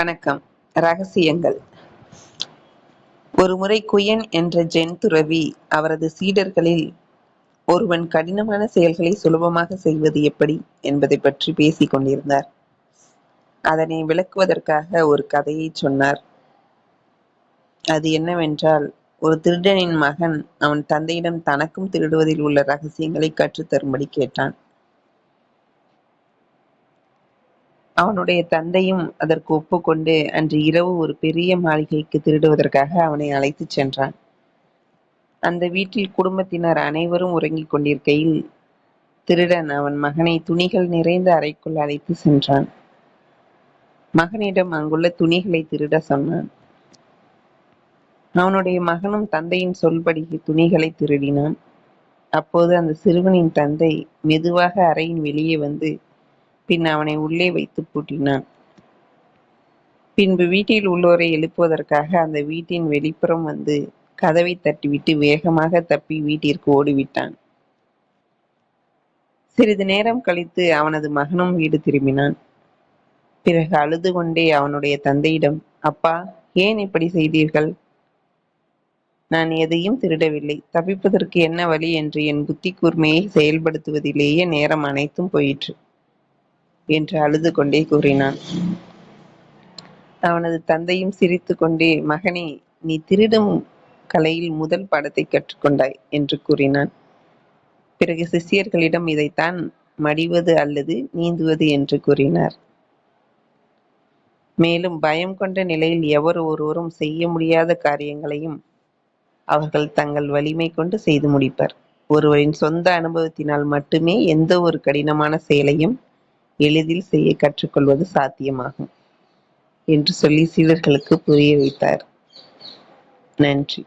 வணக்கம். ரகசியங்கள். ஒருமுறை குயன் என்ற ஜென் துறவி அவரது சீடர்களில் ஒருவன் கடினமான செயல்களை சுலபமாக செய்வது எப்படி என்பதை பற்றி பேசிக் கொண்டிருந்தார். அதனை விளக்குவதற்காக ஒரு கதையை சொன்னார். அது என்னவென்றால் ஒரு திருடனின் மகன் அவன் தந்தையிடம் தனக்கும் திருடுவதில் உள்ள ரகசியங்களை கற்றுத்தரும்படி கேட்டான். அவனுடைய தந்தையும் அதற்கு ஒப்புக்கொண்டு அன்று இரவு ஒரு பெரிய மாளிகைக்கு திருடுவதற்காக அவனை அழைத்துச் சென்றான். அந்த வீட்டில் குடும்பத்தினர் அனைவரும் உறங்கிக் கொண்டிருக்கையில் திருடன் அவன் மகனை துணிகள் நிறைந்த அறைக்குள் அழைத்து சென்றான். மகனிடம் அங்குள்ள துணிகளை திருட சொன்னான். அவனுடைய மகனும் தந்தையின் சொல்படி துணிகளை திருடினான். அப்போது அந்த சிறுவனின் தந்தை மெதுவாக அறையின் வெளியே வந்து பின் அவனை உள்ளே வைத்து பூட்டினான். பின்பு வீட்டில் உள்ளோரை எழுப்புவதற்காக அந்த வீட்டின் வெளிப்புறம் வந்து கதவை தட்டிவிட்டு வேகமாக தப்பி வீட்டிற்கு ஓடிவிட்டான். சிறிது நேரம் கழித்து அவனது மகனும் வீடு திரும்பினான். பிறகு அழுது கொண்டே அவனுடைய தந்தையிடம் அப்பா ஏன் இப்படி செய்தீர்கள்? நான் எதையும் திருடவில்லை. தப்பிப்பதற்கு என்ன வழி? என்று என் புத்தி கூர்மையை செயல்படுத்துவதிலேயே நேரம் அனைத்தும் போயிற்று. என்று அழுது கொண்டே கூறினான். அவனது தந்தையும் சிரித்து கொண்டே மகனே நீ திருடும் கலையில் முதல் பாடத்தை கற்றுக்கொண்டாய் என்று கூறினான். பிறகு சிஷியர்களிடம் இதைத்தான் மடிவது அல்லது நீந்துவது என்று கூறினார். மேலும் பயம் கொண்ட நிலையில் எவர் ஒருவரும் செய்ய முடியாத காரியங்களையும் அவர்கள் தங்கள் வலிமை கொண்டு செய்து முடிப்பர். ஒருவரின் சொந்த அனுபவத்தினால் மட்டுமே எந்த ஒரு கடினமான செயலையும் எளிதில் செய்ய கற்றுக்கொள்வது சாத்தியமாகும் என்று சொல்லி சீடர்களுக்கு புரிய வைத்தார். நன்றி.